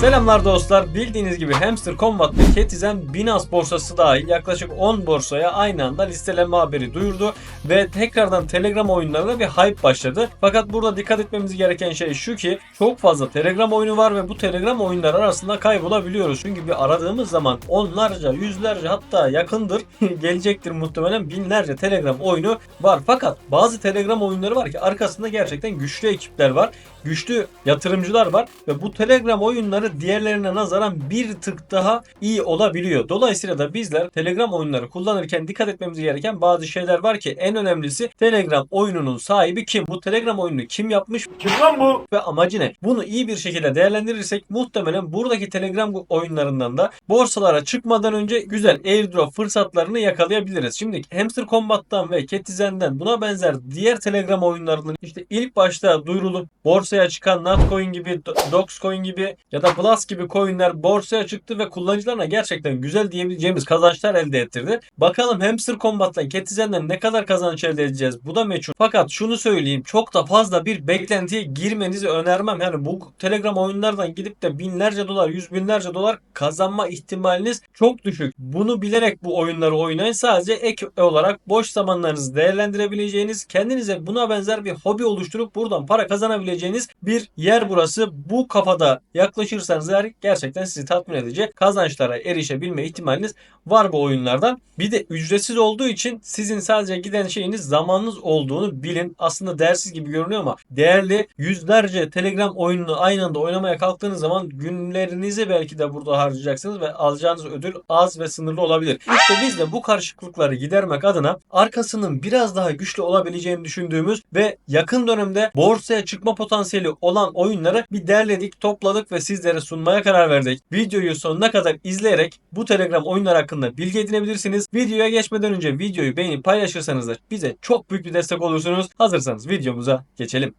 Selamlar dostlar. Bildiğiniz gibi Hamster Combat ve Ketizen Binance borsası dahil yaklaşık 10 borsaya aynı anda listelenme haberi duyurdu ve tekrardan Telegram oyunlarına bir hype başladı. Fakat burada dikkat etmemiz gereken şey şu ki çok fazla Telegram oyunu var ve bu Telegram oyunları arasında kaybolabiliyoruz. Çünkü bir aradığımız zaman onlarca, yüzlerce hatta yakındır gelecektir muhtemelen binlerce Telegram oyunu var. Fakat bazı Telegram oyunları var ki arkasında gerçekten güçlü ekipler var. Güçlü yatırımcılar var ve bu Telegram oyunları diğerlerine nazaran bir tık daha iyi olabiliyor. Dolayısıyla da bizler Telegram oyunları kullanırken dikkat etmemiz gereken bazı şeyler var ki en önemlisi Telegram oyununun sahibi kim? Bu Telegram oyununu kim yapmış? Kim lan bu? ve amacı ne? Bunu iyi bir şekilde değerlendirirsek muhtemelen buradaki Telegram oyunlarından da borsalara çıkmadan önce güzel airdrop fırsatlarını yakalayabiliriz. Şimdi Hamster Combat'tan ve Ketizen'den buna benzer diğer Telegram oyunlarının işte ilk başta duyurulup borsaya çıkan Notcoin gibi, Do- Dogecoin gibi ya da Blast gibi coinler borsaya çıktı ve kullanıcılarına gerçekten güzel diyebileceğimiz kazançlar elde ettirdi. Bakalım Hamster Combat'tan Ketizen'den ne kadar kazanç elde edeceğiz? Bu da meçhul. Fakat şunu söyleyeyim çok da fazla bir beklentiye girmenizi önermem. Yani bu Telegram oyunlardan gidip de binlerce dolar, yüz binlerce dolar kazanma ihtimaliniz çok düşük. Bunu bilerek bu oyunları oynayın. Sadece ek olarak boş zamanlarınızı değerlendirebileceğiniz, kendinize buna benzer bir hobi oluşturup buradan para kazanabileceğiniz bir yer burası. Bu kafada yaklaşırsanız eğer gerçekten sizi tatmin edecek kazançlara erişebilme ihtimaliniz var bu oyunlardan. Bir de ücretsiz olduğu için sizin sadece giden şeyiniz zamanınız olduğunu bilin. Aslında değersiz gibi görünüyor ama değerli yüzlerce Telegram oyununu aynı anda oynamaya kalktığınız zaman günlerinizi belki de burada harcayacaksınız ve alacağınız ödül az ve sınırlı olabilir. İşte biz de bu karışıklıkları gidermek adına arkasının biraz daha güçlü olabileceğini düşündüğümüz ve yakın dönemde borsaya çıkma potansiyeli olan oyunları bir derledik, topladık ve sizlere sunmaya karar verdik. Videoyu sonuna kadar izleyerek bu Telegram oyunlar hakkında bilgi edinebilirsiniz. Videoya geçmeden önce videoyu beğenip paylaşırsanız da bize çok büyük bir destek olursunuz. Hazırsanız videomuza geçelim.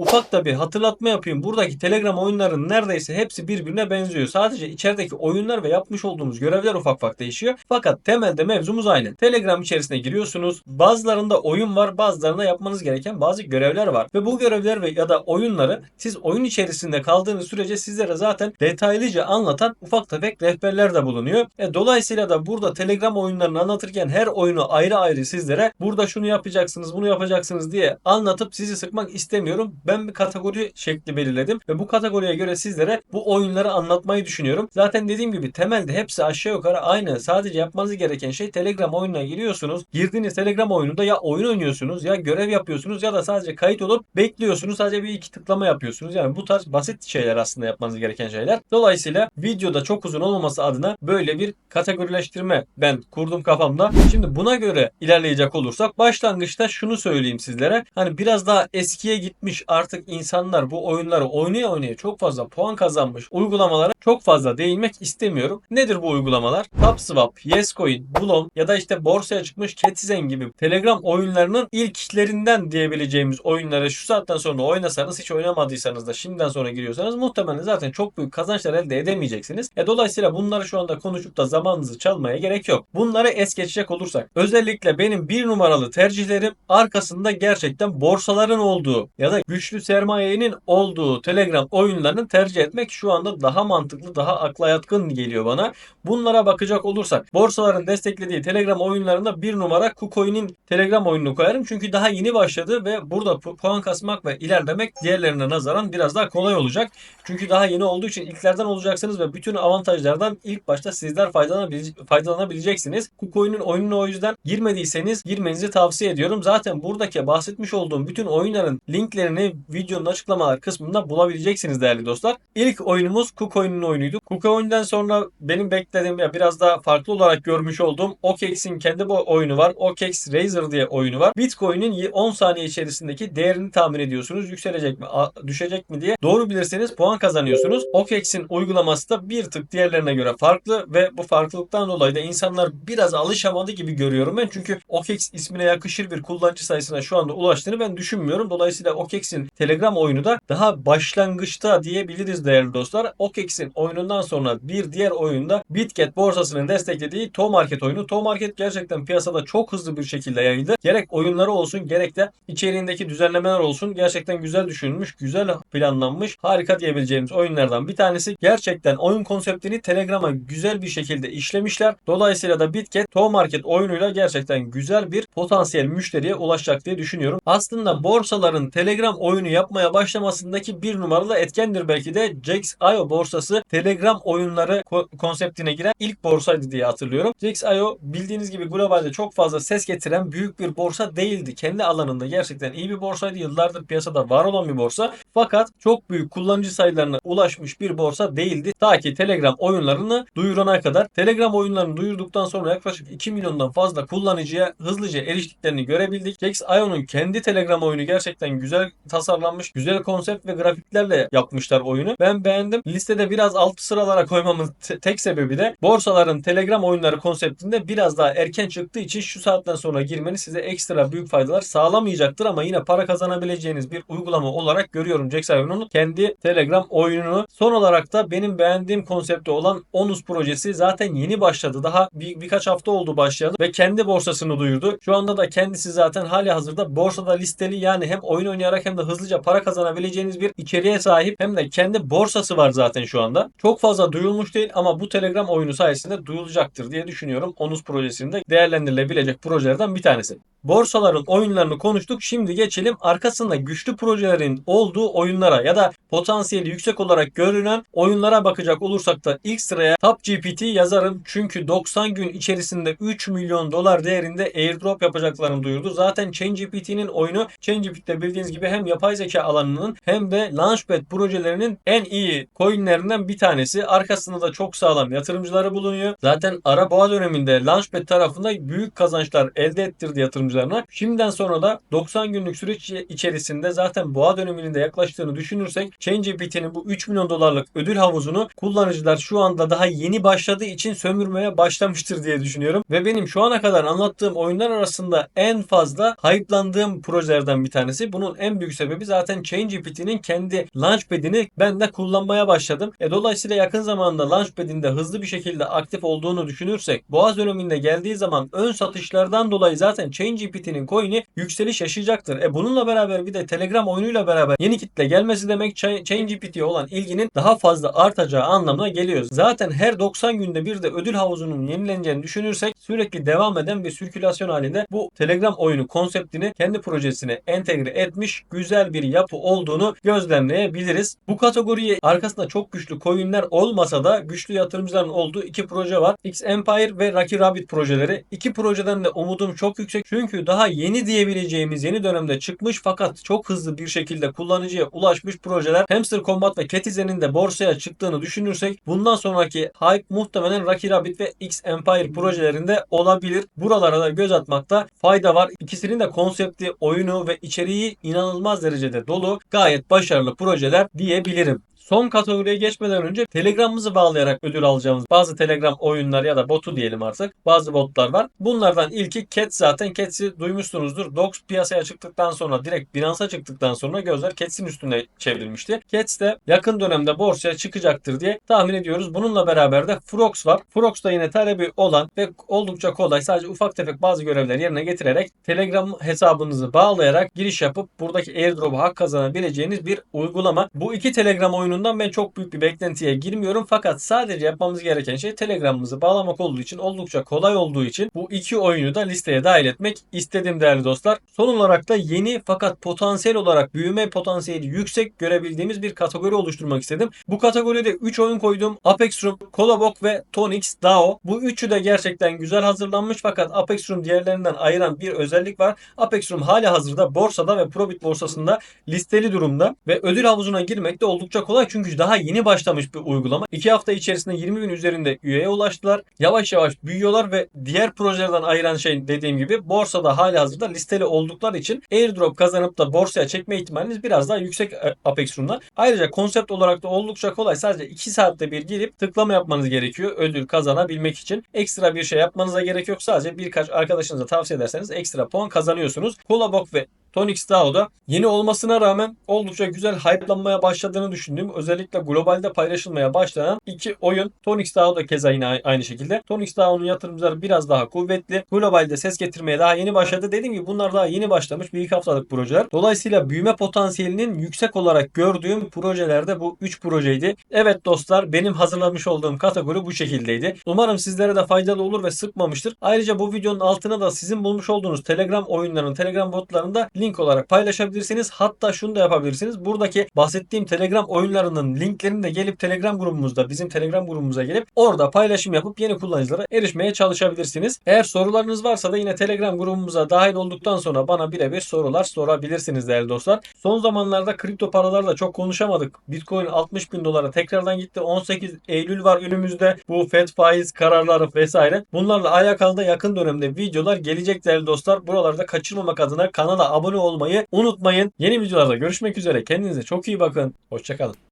Ufak da bir hatırlatma yapayım. Buradaki Telegram oyunlarının neredeyse hepsi birbirine benziyor. Sadece içerideki oyunlar ve yapmış olduğumuz görevler ufak ufak değişiyor. Fakat temelde mevzumuz aynı. Telegram içerisine giriyorsunuz. Bazılarında oyun var, bazılarında yapmanız gereken bazı görevler var. Ve bu görevler ve ya da oyunları siz oyun içerisinde kaldığınız sürece sizlere zaten detaylıca anlatan ufak tefek rehberler de bulunuyor. E, dolayısıyla da burada Telegram oyunlarını anlatırken her oyunu ayrı ayrı sizlere burada şunu yapacaksınız, bunu yapacaksınız diye anlatıp sizi sıkmak istemiyorum. Ben bir kategori şekli belirledim ve bu kategoriye göre sizlere bu oyunları anlatmayı düşünüyorum. Zaten dediğim gibi temelde hepsi aşağı yukarı aynı. Sadece yapmanız gereken şey Telegram oyununa giriyorsunuz. Girdiğiniz Telegram oyununda ya oyun oynuyorsunuz ya görev yapıyorsunuz ya da sadece kayıt olup bekliyorsunuz. Sadece bir iki tıklama yapıyorsunuz. Yani bu tarz basit şeyler aslında yapmanız gereken şeyler. Dolayısıyla videoda çok uzun olmaması adına böyle bir kategorileştirme ben kurdum kafamda. Şimdi buna göre ilerleyecek olursak başlangıçta şunu söyleyeyim sizlere. Hani biraz daha eskiye gitmiş artık insanlar bu oyunları oynaya oynaya çok fazla puan kazanmış uygulamalara çok fazla değinmek istemiyorum. Nedir bu uygulamalar? TapSwap, Yescoin, Blom ya da işte borsaya çıkmış Ketizen gibi Telegram oyunlarının ilklerinden diyebileceğimiz oyunları şu saatten sonra oynasanız hiç oynamadıysanız da şimdiden sonra giriyorsanız muhtemelen zaten çok büyük kazançlar elde edemeyeceksiniz. E dolayısıyla bunları şu anda konuşup da zamanınızı çalmaya gerek yok. Bunları es geçecek olursak özellikle benim bir numaralı tercihlerim arkasında gerçekten borsaların olduğu ya da güçlü sermayenin olduğu Telegram oyunlarını tercih etmek şu anda daha mantıklı, daha akla yatkın geliyor bana. Bunlara bakacak olursak borsaların desteklediği Telegram oyunlarında bir numara KuCoin'in Telegram oyununu koyarım. Çünkü daha yeni başladı ve burada pu- puan kasmak ve ilerlemek diğerlerine nazaran biraz daha kolay olacak. Çünkü daha yeni olduğu için ilklerden olacaksınız ve bütün avantajlardan ilk başta sizler faydalanabil- faydalanabileceksiniz. KuCoin'in oyununa o yüzden girmediyseniz girmenizi tavsiye ediyorum. Zaten buradaki bahsetmiş olduğum bütün oyunların linklerini videonun açıklamalar kısmında bulabileceksiniz değerli dostlar. İlk oyunumuz KuCoin'in oyunuydu. KuCoin'den sonra benim beklediğim ya biraz daha farklı olarak görmüş olduğum OKEX'in kendi bu oyunu var. OKEX Razer diye oyunu var. Bitcoin'in 10 saniye içerisindeki değerini tahmin ediyorsunuz. Yükselecek mi, düşecek mi diye. Doğru bilirseniz puan kazanıyorsunuz. OKEX'in uygulaması da bir tık diğerlerine göre farklı ve bu farklılıktan dolayı da insanlar biraz alışamadı gibi görüyorum ben. Çünkü OKEX ismine yakışır bir kullanıcı sayısına şu anda ulaştığını ben düşünmüyorum. Dolayısıyla OKEX'in Telegram oyunu da daha başlangıçta diyebiliriz değerli dostlar. OKEX'in oyunundan sonra bir diğer oyunda Bitget borsasının desteklediği To Market oyunu. To Market gerçekten piyasada çok hızlı bir şekilde yayıldı. Gerek oyunları olsun gerek de içeriğindeki düzenlemeler olsun gerçekten güzel düşünülmüş, güzel planlanmış, harika diyebileceğimiz oyunlardan bir tanesi. Gerçekten oyun konseptini Telegram'a güzel bir şekilde işlemişler. Dolayısıyla da Bitget To Market oyunuyla gerçekten güzel bir potansiyel müşteriye ulaşacak diye düşünüyorum. Aslında borsaların Telegram oyunu yapmaya başlamasındaki bir numaralı etkendir belki de Jax.io borsası Telegram oyunları ko- konseptine giren ilk borsaydı diye hatırlıyorum. Jax.io bildiğiniz gibi globalde çok fazla ses getiren büyük bir borsa değildi. Kendi alanında gerçekten iyi bir borsaydı. Yıllardır piyasada var olan bir borsa. Fakat çok büyük kullanıcı sayılarına ulaşmış bir borsa değildi. Ta ki Telegram oyunlarını duyurana kadar. Telegram oyunlarını duyurduktan sonra yaklaşık 2 milyondan fazla kullanıcıya hızlıca eriştiklerini görebildik. Jax.io'nun kendi Telegram oyunu gerçekten güzel tasarlanmış, güzel konsept ve grafiklerle yapmışlar oyunu. Ben beğendim. Listede biraz alt sıralara koymamın te- tek sebebi de borsaların Telegram oyunları konseptinde biraz daha erken çıktığı için şu saatten sonra girmeniz size ekstra büyük faydalar sağlamayacaktır ama yine para kazanabileceğiniz bir uygulama olarak görüyorum Jax.io'nun kendi Telegram oyununu. Son olarak da benim beğendiğim konsepti olan Onus projesi zaten yeni başladı. Daha bir, birkaç hafta oldu başladı ve kendi borsasını duyurdu. Şu anda da kendisi zaten hali hazırda borsada listeli yani hem oyun oynayarak hem de hızlıca para kazanabileceğiniz bir içeriğe sahip hem de kendi borsası var zaten şu anda. Çok fazla duyulmuş değil ama bu Telegram oyunu sayesinde duyulacaktır diye düşünüyorum. Onus projesinde değerlendirilebilecek projelerden bir tanesi. Borsaların oyunlarını konuştuk. Şimdi geçelim arkasında güçlü projelerin olduğu oyunlara ya da potansiyeli yüksek olarak görünen oyunlara bakacak olursak da ilk sıraya Top GPT yazarım. Çünkü 90 gün içerisinde 3 milyon dolar değerinde airdrop yapacaklarını duyurdu. Zaten ChainGPT'nin oyunu ChainGPT'de bildiğiniz gibi hem yapay zeka alanının hem de Launchpad projelerinin en iyi coinlerinden bir tanesi. Arkasında da çok sağlam yatırımcıları bulunuyor. Zaten ara döneminde Launchpad tarafında büyük kazançlar elde ettirdi yatırımcılarına. Şimdiden sonra da 90 günlük süreç içerisinde zaten boğa döneminin de yaklaştığını düşünürsek ChainGPT'nin bu 3 milyon dolarlık ödül havuzunu kullanıcılar şu anda daha yeni başladığı için sömürmeye başlamıştır diye düşünüyorum. Ve benim şu ana kadar anlattığım oyunlar arasında en fazla hype'landığım projelerden bir tanesi. Bunun en büyük sebebi zaten ChainGPT'nin kendi Launchpad'ini ben de kullanmaya başladım. E dolayısıyla yakın zamanda Launchpad'in de hızlı bir şekilde aktif olduğunu düşünürsek Boğaz döneminde geldiği zaman ön satışlardan dolayı zaten ChainGPT'nin coin'i yükseliş yaşayacaktır. E bununla beraber bir de Telegram oyunuyla beraber yeni kitle gelmesi demek Cha- ChainGPT'ye olan ilginin daha fazla artacağı anlamına geliyor. Zaten her 90 günde bir de ödül havuzunun yenileneceğini düşünürsek sürekli devam eden bir sirkülasyon halinde bu Telegram oyunu konseptini kendi projesine entegre etmiş güzel bir yapı olduğunu gözlemleyebiliriz. Bu kategoriye arkasında çok güçlü coinler olmasa da güçlü yatırımcıların olduğu iki proje var. X Empire ve Rocky Rabbit projeleri. İki projeden de umudum çok yüksek. Çünkü daha yeni diyebileceğimiz yeni dönemde çıkmış fakat çok hızlı bir şekilde kullanıcıya ulaşmış projeler. Hamster Combat ve Ketizen'in de borsaya çıktığını düşünürsek bundan sonraki hype muhtemelen Rocky Rabbit ve X Empire projelerinde olabilir. Buralara da göz atmakta fayda var. İkisinin de konsepti, oyunu ve içeriği inanılmaz derecede dolu. Gayet başarılı projeler diyebilirim. Son kategoriye geçmeden önce Telegram'ımızı bağlayarak ödül alacağımız bazı Telegram oyunlar ya da botu diyelim artık. Bazı botlar var. Bunlardan ilki Cat zaten. Cat'si duymuşsunuzdur. Dox piyasaya çıktıktan sonra direkt Binance'a çıktıktan sonra gözler Cat'sin üstüne çevrilmişti. Cats de yakın dönemde borsaya çıkacaktır diye tahmin ediyoruz. Bununla beraber de Frox var. Frox da yine talebi olan ve oldukça kolay sadece ufak tefek bazı görevler yerine getirerek Telegram hesabınızı bağlayarak giriş yapıp buradaki airdrop'a hak kazanabileceğiniz bir uygulama. Bu iki Telegram oyunundan ben çok büyük bir beklentiye girmiyorum fakat sadece yapmamız gereken şey Telegram'ımızı bağlamak olduğu için oldukça kolay olduğu için bu iki oyunu da listeye dahil etmek istedim değerli dostlar. Son olarak da yeni fakat potansiyel olarak büyüme potansiyeli yüksek görebildiğimiz bir kategori oluşturmak istedim. Bu kategoride 3 oyun koydum. Apex Room, Kolobok ve Tonix DAO. Bu üçü de gerçekten güzel hazırlanmış fakat Apex Room diğerlerinden ayıran bir özellik var. Apex Room hali hazırda borsada ve Probit borsasında listeli durumda ve ödül havuzuna girmek de oldukça kolay çünkü daha yeni başlamış bir uygulama. 2 hafta içerisinde 20 bin üzerinde üyeye ulaştılar. Yavaş yavaş büyüyorlar ve diğer projelerden ayıran şey dediğim gibi borsada hali hazırda listeli oldukları için airdrop kazanıp da borsaya çekme ihtimaliniz biraz daha yüksek e, Apex Room'da. Ayrıca konsept olarak da oldukça kolay. Sadece 2 saatte bir girip tıklama yapmanız gerekiyor ödül kazanabilmek için. Ekstra bir şey yapmanıza gerek yok. Sadece birkaç arkadaşınıza tavsiye ederseniz ekstra puan kazanıyorsunuz. Kolabok ve Tonix DAO'da yeni olmasına rağmen oldukça güzel hype'lanmaya başladığını düşündüğüm özellikle globalde paylaşılmaya başlanan iki oyun. Tonix DAO da keza yine aynı şekilde. Tonix DAO'nun yatırımcıları biraz daha kuvvetli. Globalde ses getirmeye daha yeni başladı. Dediğim gibi bunlar daha yeni başlamış. Bir iki haftalık projeler. Dolayısıyla büyüme potansiyelinin yüksek olarak gördüğüm projelerde bu 3 projeydi. Evet dostlar benim hazırlamış olduğum kategori bu şekildeydi. Umarım sizlere de faydalı olur ve sıkmamıştır. Ayrıca bu videonun altına da sizin bulmuş olduğunuz Telegram oyunlarının, Telegram botlarını da link olarak paylaşabilirsiniz. Hatta şunu da yapabilirsiniz. Buradaki bahsettiğim Telegram oyunlarının linklerini de gelip Telegram grubumuzda, bizim Telegram grubumuza gelip orada paylaşım yapıp yeni kullanıcılara erişmeye çalışabilirsiniz. Eğer sorularınız varsa da yine Telegram grubumuza dahil olduktan sonra bana birebir sorular sorabilirsiniz değerli dostlar. Son zamanlarda kripto paralarla çok konuşamadık. Bitcoin 60 bin dolara tekrardan gitti. 18 Eylül var önümüzde. Bu FED faiz kararları vesaire. Bunlarla alakalı da yakın dönemde videolar gelecek değerli dostlar. Buralarda kaçırmamak adına kanala abone olmayı unutmayın. Yeni videolarda görüşmek üzere. Kendinize çok iyi bakın. Hoşçakalın.